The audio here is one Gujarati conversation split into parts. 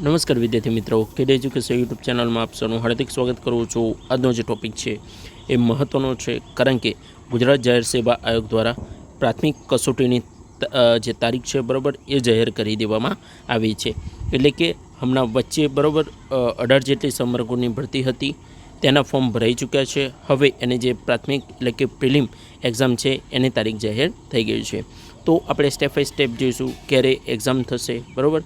નમસ્કાર વિદ્યાર્થી મિત્રો. કેડ એજ્યુકેશન યુટ્યુબ ચેનલમાં આપ સૌનું હાર્દિક સ્વાગત કરું છું. આજનો જે ટોપિક છે એ મહત્ત્વનો છે કારણ કે ગુજરાત જાહેર સેવા આયોગ દ્વારા પ્રાથમિક કસોટીની જે તારીખ છે બરાબર એ જાહેર કરી દેવામાં આવી છે. એટલે કે હમણાં વચ્ચે બરાબર અઢાર જેટલી સંવર્ગોની ભરતી હતી, તેના ફોર્મ ભરાઈ ચૂક્યા છે. હવે એને જે પ્રાથમિક એટલે કે પ્રિલિમ એક્ઝામ છે એની તારીખ જાહેર થઈ ગઈ છે. તો આપણે સ્ટેપ બાય સ્ટેપ જોઈશું ક્યારે એક્ઝામ થશે, બરાબર?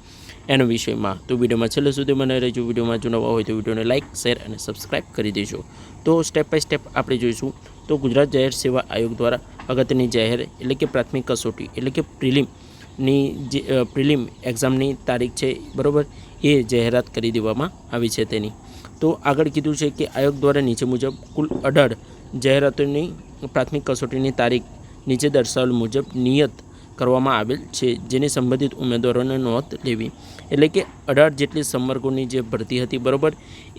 એના વિષયમાં. તો વિડીયોમાં છેલ્લે સુધી મને રહેજો. વિડીયોમાં જો નવા હોય તો વિડીયોને લાઇક શેર અને સબસ્ક્રાઇબ કરી દેજો. તો સ્ટેપ બાય સ્ટેપ આપણે જોઈશું. તો ગુજરાત જાહેર સેવા આયોગ દ્વારા અગત્યની જાહેર એટલે કે પ્રાથમિક કસોટી એટલે કે પ્રિલિમની જે પ્રિલિમ એક્ઝામની તારીખ છે, બરાબર? એ જાહેરાત કરી દેવામાં આવી છે તેની. તો આગળ કીધું છે કે આયોગ દ્વારા નીચે મુજબ કુલ અઢાર જાહેરાતોની પ્રાથમિક કસોટીની તારીખ નીચે દર્શાવેલ મુજબ નિયત કરવામાં આવેલ છે, જેની સંબંધિત ઉમેદવારોને નોંધ લેવી. એટલે કે અઢાર જેટલી સંવર્ગોની જે ભરતી હતી, બરાબર,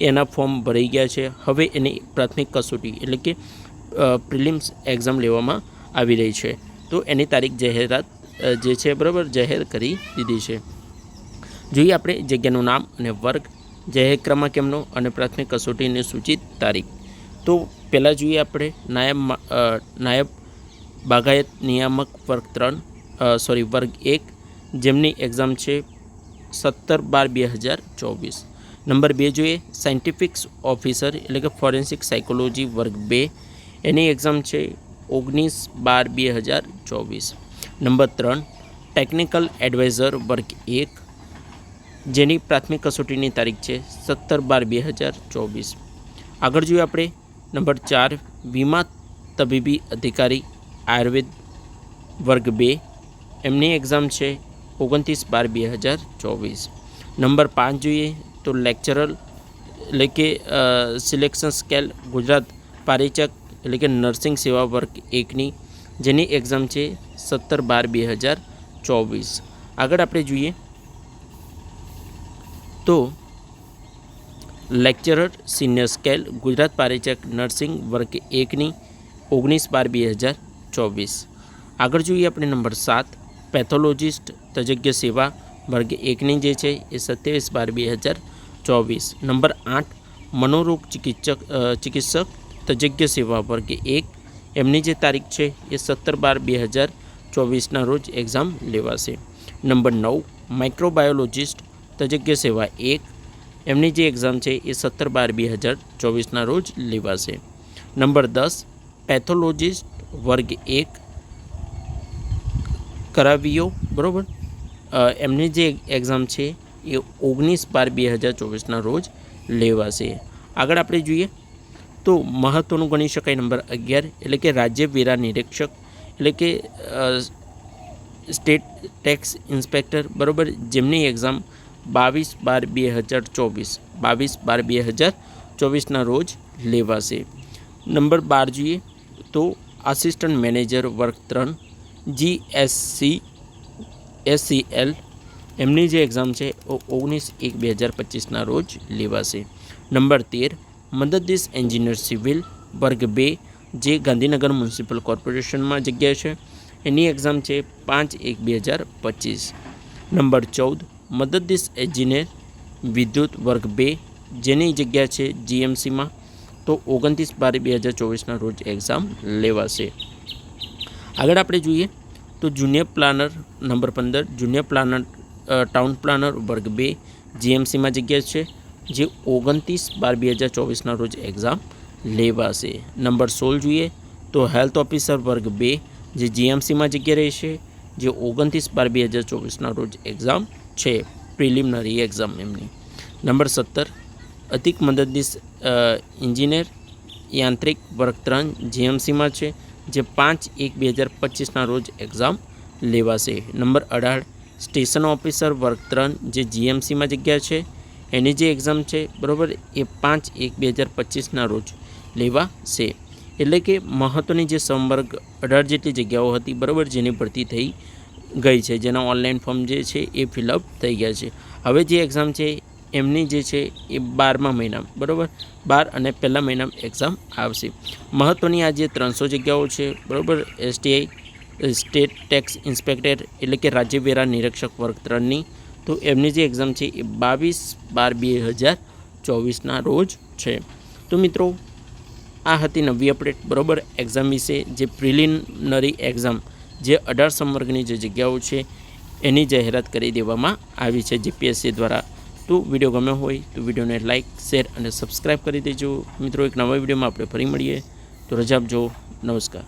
એના ફોર્મ ભરાઈ ગયા છે. હવે એની પ્રાથમિક કસોટી, એટલે કે પ્રિલિમ્સ એક્ઝામ લેવામાં આવી રહી છે. તો એની તારીખ જાહેરાત જે છે, બરાબર, જાહેર કરી દીધી છે. જોઈએ આપણે જગ્યાનું નામ અને વર્ગ, જાહેર ક્રમાંક એમનો અને પ્રાથમિક કસોટીની સૂચિત તારીખ. તો પહેલાં જોઈએ આપણે નાયબ નાયબ બાગાયત નિયામક વર્ગ ત્રણ સોરી વર્ગ એક, જેમની એક્ઝામ છે સત્તર બાર બે હજાર ચોવીસ. નંબર બે જોઈએ સાયન્ટિફિક્સ ઓફિસર એટલે કે ફોરેન્સિક સાયકોલોજી વર્ગ બે, એની એક્ઝામ છે ઓગણીસ બાર બે હજાર ચોવીસ. નંબર ત્રણ ટેકનિકલ એડવાઇઝર વર્ગ એક, જેની પ્રાથમિક કસોટીની તારીખ છે સત્તર બાર બે હજાર ચોવીસ. આગળ જોઈએ આપણે, નંબર ચાર, વીમા તબીબી અધિકારી આયુર્વેદ વર્ગ બે એમની એક્ઝામ છે ઓગણત્રીસ બાર બે હજાર ચોવીસ. નંબર પાંચ જોઈએ તો લેક્ચરર એટલે કે સિલેક્શન સ્કેલ ગુજરાત પારિચક એટલે કે નર્સિંગ સેવા વર્ગ એકની જેની એક્ઝામ છે સત્તર બાર બે હજાર ચોવીસ. આગળ આપણે જોઈએ તો લેક્ચરર સિનિયર સ્કેલ ગુજરાત પારિચક નર્સિંગ વર્ગ એકની ઓગણીસ બાર બે હજાર ચોવીસ. આગળ જોઈએ આપણે નંબર સાત. પેથોલોજિસ્ટ તજજ્ઞ સેવા વર્ગ એકની જે છે એ સત્યાવીસ બાર બે હજાર ચોવીસ નંબર આઠ મનોરોગ ચિકિત્સક અ, ચિકિત્સક તજજ્ઞ સેવા વર્ગ એક એમની જે તારીખ છે એ સત્તર બાર બે હજાર ચોવીસના રોજ એક્ઝામ લેવાશે નંબર નવ માઇક્રોબાયોલોજિસ્ટ તજજ્ઞ સેવા એક એમની જે એક્ઝામ છે એ સત્તર બાર બે હજાર ચોવીસના રોજ લેવાશે નંબર દસ પેથોલોજિસ્ટ વર્ગ એક કરાવીઓ બરાબર? એમની જે એક્ઝામ છે એ ઓગણીસ બાર બે હજાર ચોવીસના રોજ લેવાશે. આગળ આપણે જોઈએ તો મહત્ત્વનું ગણી શકાય નંબર અગિયાર, એટલે કે રાજ્ય વેરા નિરીક્ષક, એટલે કે સ્ટેટ ટેક્સ ઇન્સ્પેક્ટર, બરાબર? જેમની એક્ઝામ બાવીસ બાર બે હજાર ચોવીસ, બાવીસ બાર બે હજાર ચોવીસના રોજ લેવાશે. નંબર બાર જોઈએ તો આસિસ્ટન્ટ મેનેજર વર્ગ ત્રણ જીએસસી, એસસીએલ એમની જે એક્ઝામ છે ઓગણીસ એક બે હજાર પચીસના રોજ લેવાશે. નંબર તેર, મદદનીશ એન્જિનિયર સિવિલ વર્ગ બે, જે ગાંધીનગર મ્યુનિસિપલ કોર્પોરેશનમાં જગ્યા છે. એની એક્ઝામ છે પાંચ એક બે હજાર પચીસ. નંબર ચૌદ, મદદનીશ એન્જિનિયર વિદ્યુત વર્ગ બે, જેની જગ્યા છે જીએમસીમાં, તો ઓગણત્રીસ બાર બે હજાર ચોવીસના રોજ એક્ઝામ લેવાશે. આગળ આપણે જોઈએ તો જુનિયર પ્લાનર નંબર પંદર જુનિયર પ્લાનર ટાઉન પ્લાનર વર્ગ બે જીએમસીમાં જગ્યા છે, જે ઓગણત્રીસ બાર બે હજાર ચોવીસના રોજ એક્ઝામ લેવાશે. નંબર સોળ જોઈએ તો હેલ્થ ઓફિસર વર્ગ બે, જે જીએમસીમાં જગ્યા રહેશે, જે ઓગણત્રીસ બાર બે હજાર ચોવીસના રોજ એક્ઝામ છે પ્રિલિમિનરી એક્ઝામ એમની. નંબર સત્તર, અધિક મદદનીશ ઇન્જિનિયર યાંત્રિક વર્ગ ત્રણ જીએમસીમાં છે જે પાંચ એક બે હજાર પચીસના રોજ એક્ઝામ લેવાશે. નંબર અઢાર સ્ટેશન ઓફિસર વર્ગ ત્રણ જે જીએમસીમાં જગ્યા છે, એની જે એક્ઝામ છે, બરાબર, એ પાંચ એક બે હજાર પચીસના રોજ લેવાશે. એટલે કે મહત્ત્વની જે સંવર્ગ અઢાર જેટલી જગ્યાઓ હતી, બરાબર, જેની ભરતી થઈ ગઈ છે, જેના ઓનલાઈન ફોર્મ જે છે, એ ફિલઅપ થઈ ગયા છે. હવે જે એક્ઝામ છે એમની જે છે એ બારમા મહિનામાં બરાબર? બાર અને પહેલા મહિનામાં એક્ઝામ આવશે. મહત્ત્વની આ જે ત્રણસો જગ્યાઓ છે, બરાબર? એસટીઆઈ સ્ટેટ ટેક્સ ઇન્સ્પેક્ટર એટલે કે રાજ્ય વેરા નિરીક્ષક વર્ગ ત્રણની, તો એમની જે એક્ઝામ છે એ બાવીસ બાર બે હજાર ચોવીસના રોજ છે. તો મિત્રો, આ હતી નવી અપડેટ બરોબર? એક્ઝામ વિશે જે પ્રિલિમિનરી એક્ઝામ જે અઢાર સંવર્ગની જે જગ્યાઓ છે, એની જાહેરાત કરી દેવામાં આવી છે જીપીએસસી દ્વારા તો વીડિયો ગમ્યો હોય તો વિડીયોને લાઇક શેર અને સબસ્ક્રાઈબ કરી દેજો. મિત્રો, એક નવા વિડીયોમાં આપણે ફરી મળીએ. તો રજા આપજો. નમસ્કાર.